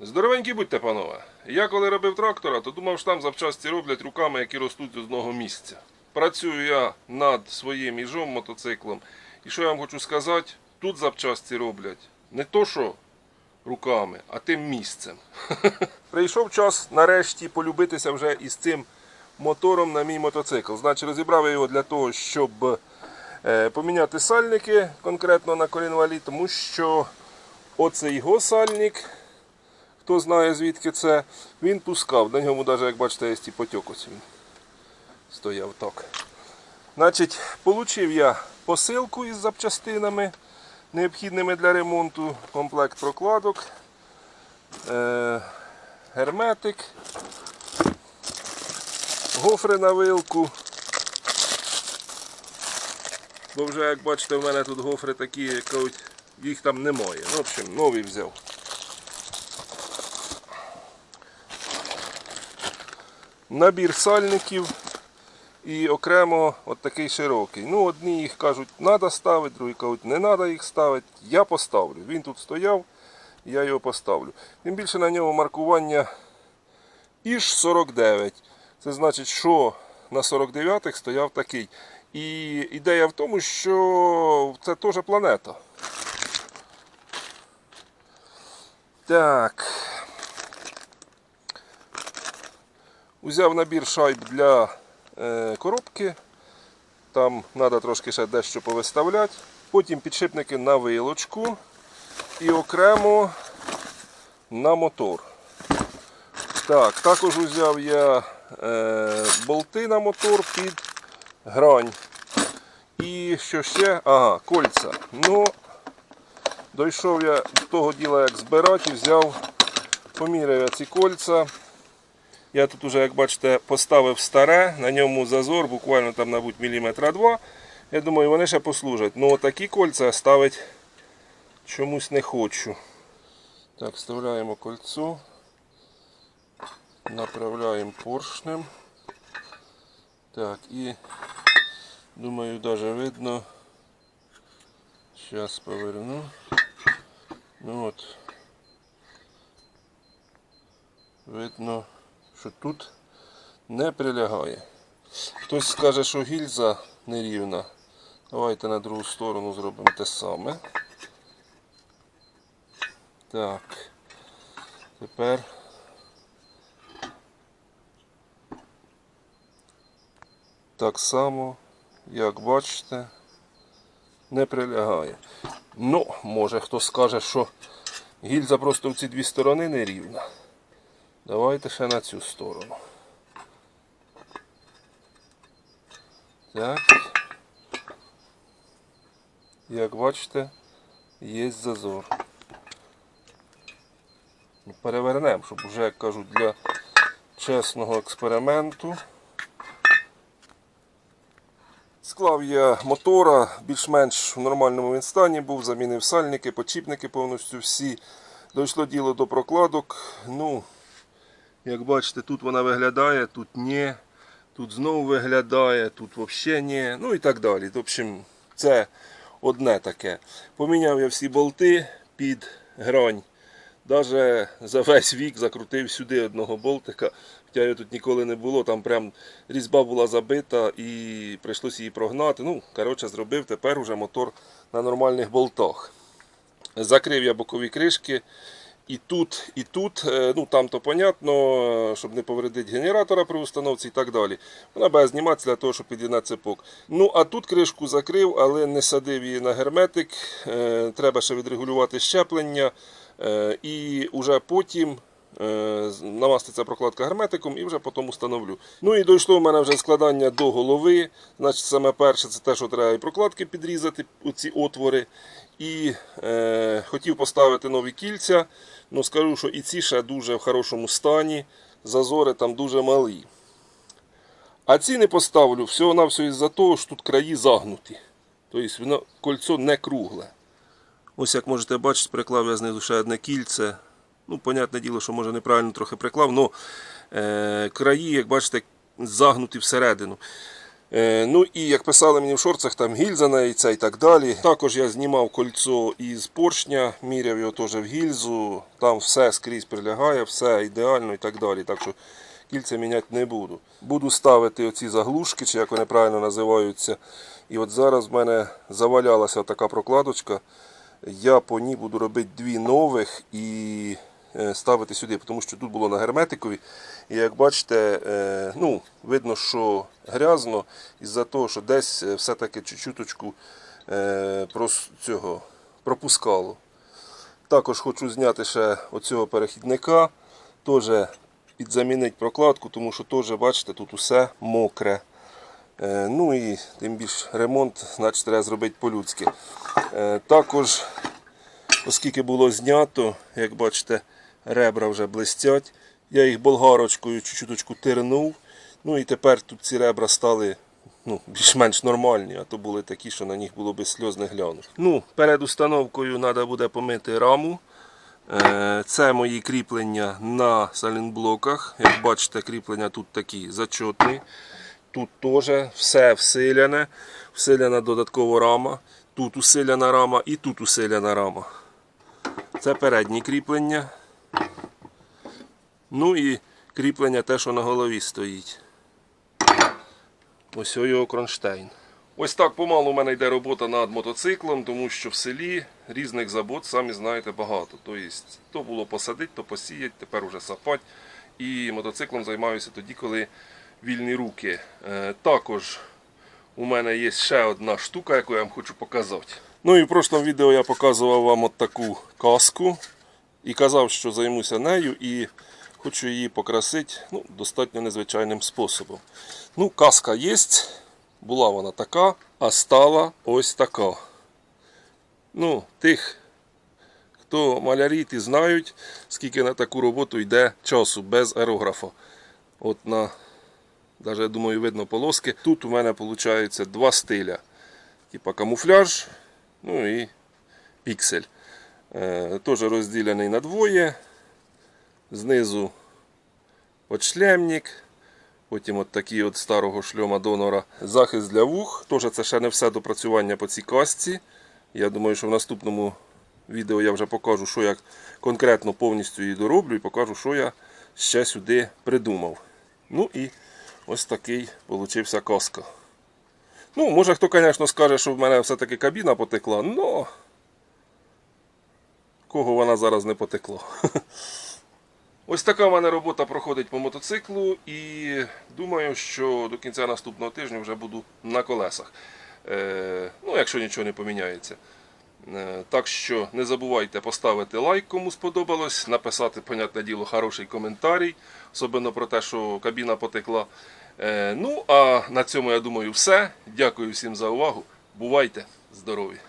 Здоровенькі будьте, панове. Я коли робив трактора, то думав, що там запчасті роблять руками, які ростуть з одного місця. Працюю я над своїм їжом мотоциклом. І що я вам хочу сказати, тут запчасті роблять не то, що руками, а тим місцем. Прийшов час нарешті полюбитися вже із цим мотором на мій мотоцикл. Значить, розібрав я його для того, щоб е, поміняти сальники конкретно на колінвалі, тому що оцей його сальник хто знає звідки це, він пускав. На ньому навіть, як бачите, є потік ось він стояв так. Значить, отримав я посилку із запчастинами, необхідними для ремонту, комплект прокладок, е- герметик, гофри на вилку. Бо вже, як бачите, в мене тут гофри такі, як їх там немає. Ну, в общем, новий взяв. Набір сальників і окремо от такий широкий. Ну, одні їх кажуть, треба ставити, другі кажуть, не треба їх ставити. Я поставлю. Він тут стояв, я його поставлю. Тим більше на ньому маркування іж 49. Це значить, що на 49-х стояв такий. І ідея в тому, що це теж планета. Так. Узяв набір шайб для е, коробки. Там треба трошки ще дещо повиставляти. Потім підшипники на вилочку і окремо на мотор. Так, також узяв я е, болти на мотор під грань. І що ще? Ага, кольця. Ну, дійшов я до того діла, як збирати, взяв, поміряв я ці кольця. Я тут уже, як бачите, поставив старе, на ньому зазор, буквально там, мабуть, міліметра два. Я думаю, вони ще послужать. Ну такі кольця ставити чомусь не хочу. Так, вставляємо кольцо, направляємо поршнем. Так, і думаю, навіть видно. Зараз поверну. Ну от. Видно що тут не прилягає. Хтось скаже, що гільза нерівна. Давайте на другу сторону зробимо те саме. Так. Тепер так само, як бачите, не прилягає. Ну, може хто скаже, що гільза просто в ці дві сторони нерівна. Давайте ще на цю сторону. Так. Як бачите, є зазор. Перевернемо, щоб вже, як кажуть, для чесного експерименту. Склав я мотора, більш-менш в нормальному він стані був, замінив сальники, почіпники повністю всі. Дійшло діло до прокладок. Ну, як бачите, тут вона виглядає, тут ні, тут знову виглядає, тут взагалі ні, ну і так далі. В общем, це одне таке. Поміняв я всі болти під грань. Навіть за весь вік закрутив сюди одного болтика, хоча його тут ніколи не було, там прям різьба була забита і прийшлося її прогнати. Ну, коротше, зробив тепер уже мотор на нормальних болтах. Закрив я бокові кришки. І тут, і тут, е, ну там то понятно, щоб не повредити генератора при установці і так далі. Вона буде зніматися для того, щоб під'єднати цепок. Ну, а тут кришку закрив, але не садив її на герметик. Е, Треба ще відрегулювати щеплення. Е, І вже потім е, намаститься прокладка герметиком і вже потім установлю. Ну і дійшло в мене вже складання до голови. Значить, саме перше це те, що треба і прокладки підрізати, оці отвори. І е, хотів поставити нові кільця. Ну скажу, що і ці ще дуже в хорошому стані. Зазори там дуже малі. А ці не поставлю всього-навсього із-за того, що тут краї загнуті. Тобто воно кольцо не кругле. Ось як можете бачити, приклав я знизу ще одне кільце. Ну, понятне діло, що може неправильно трохи приклав, але краї, як бачите, загнуті всередину. Е, ну і як писали мені в шорцах, там гільза на яйця і так далі. Також я знімав кольцо із поршня, міряв його теж в гільзу. Там все скрізь прилягає, все ідеально і так далі. Так що кільця міняти не буду. Буду ставити оці заглушки, чи як вони правильно називаються. І от зараз в мене завалялася така прокладочка. Я по ній буду робити дві нових і ставити сюди, тому що тут було на герметикові. І як бачите, е, ну, видно, що грязно із-за того, що десь е, все-таки чуть-чуточку е, цього пропускало. Також хочу зняти ще оцього перехідника, теж підзамінити прокладку, тому що теж, бачите, тут усе мокре. Е, Ну і тим більш ремонт, значить, треба зробити по-людськи. Е, Також, оскільки було знято, як бачите, ребра вже блистять. Я їх болгарочкою чуть-чуточку тирнув. Ну і тепер тут ці ребра стали ну, більш-менш нормальні, а то були такі, що на них було би сльоз не глянути. Ну, перед установкою треба буде помити раму. Е, Це мої кріплення на салінблоках. Як бачите, кріплення тут такі зачетні. Тут теж все всиляне, всиляна додаткова рама. Тут усиляна рама і тут усиляна рама. Це передні кріплення. Ну і кріплення те, що на голові стоїть. Ось його кронштейн. Ось так помалу у мене йде робота над мотоциклом, тому що в селі різних забот, самі знаєте, багато. Тобто, то було посадити, то посіяти, тепер уже сапати. І мотоциклом займаюся тоді, коли вільні руки. Е, також у мене є ще одна штука, яку я вам хочу показати. Ну і в прошлому відео я показував вам от таку каску і казав, що займуся нею і хочу її покрасити ну, достатньо незвичайним способом. Ну, каска є, була вона така, а стала ось така. Ну, тих, хто малярі, ті знають, скільки на таку роботу йде часу без аерографа. От на, навіть я думаю, видно полоски. Тут у мене виходить два стиля. Типа камуфляж, ну і піксель. Е, Теж розділений на двоє. Знизу подшлемник. Потім от такий от старого шльома донора. Захист для вух. Теж це ще не все допрацювання по цій касці. Я думаю, що в наступному відео я вже покажу, що я конкретно повністю її дороблю і покажу, що я ще сюди придумав. Ну і ось такий получився каска. Ну, може хто, звісно, скаже, що в мене все-таки кабіна потекла, але кого вона зараз не потекла. Ось така в мене робота проходить по мотоциклу і думаю, що до кінця наступного тижня вже буду на колесах. Е, ну, якщо нічого не поміняється. Е, так що не забувайте поставити лайк, кому сподобалось, написати, понятне діло, хороший коментарій, особливо про те, що кабіна потекла. Е, ну, а на цьому я думаю все. Дякую всім за увагу. Бувайте здорові!